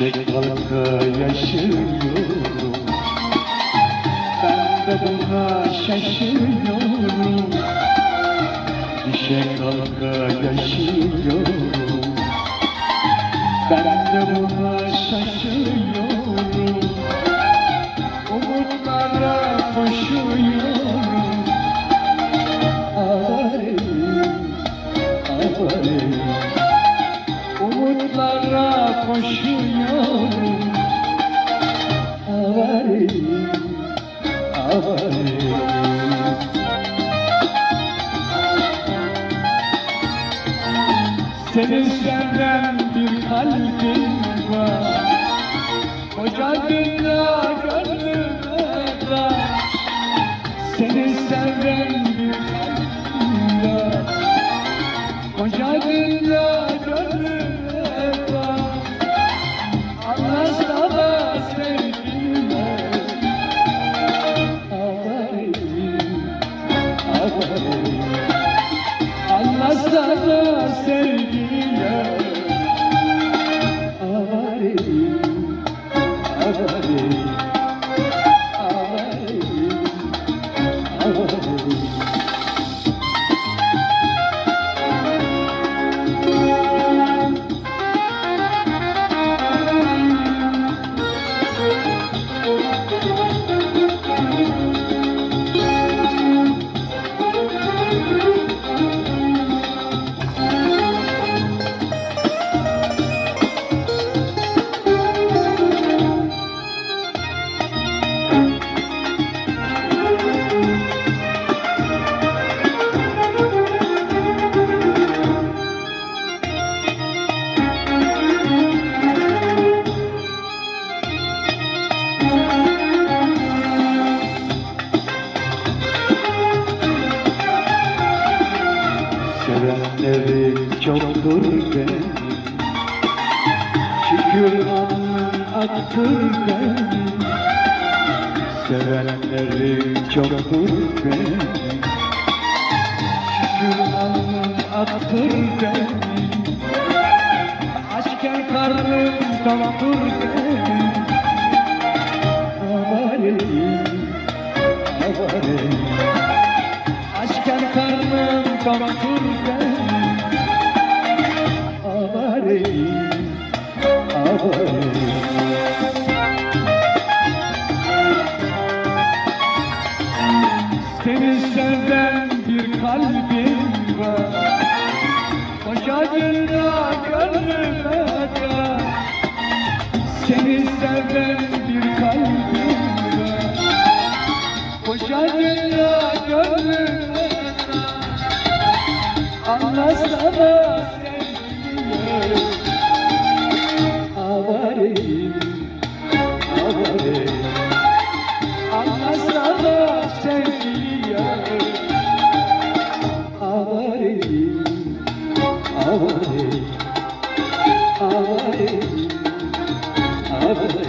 Düşe kalka yaşıyorum. Ben de buna şaşırıyorum. Düşe kalka yaşıyorum. Ben de buna şaşırıyorum. Umutlara koşuyorum. Ağlarım, ağlarım Umutlara koşuyorum. Senin senden bir kalbin var. Koca dünya gönlüme var. Senin senden bir kalbin var. Koca dünya gönlüme Sevenleri çoktur benim. Şükür alnın aktır benim. Sevenleri çoktur benim. Şükür alnın aktır benim. Açken karnım benim. Ağlarım, ağlarım Açken benim Ağlarım, ağlarım Senin senden bir kalbin var. Koca dünya Anlasana sevgilim Ağlarım, ağlarım Anlasana sevgilim Ağlarım, ağlarım Ağlarım, ağlarım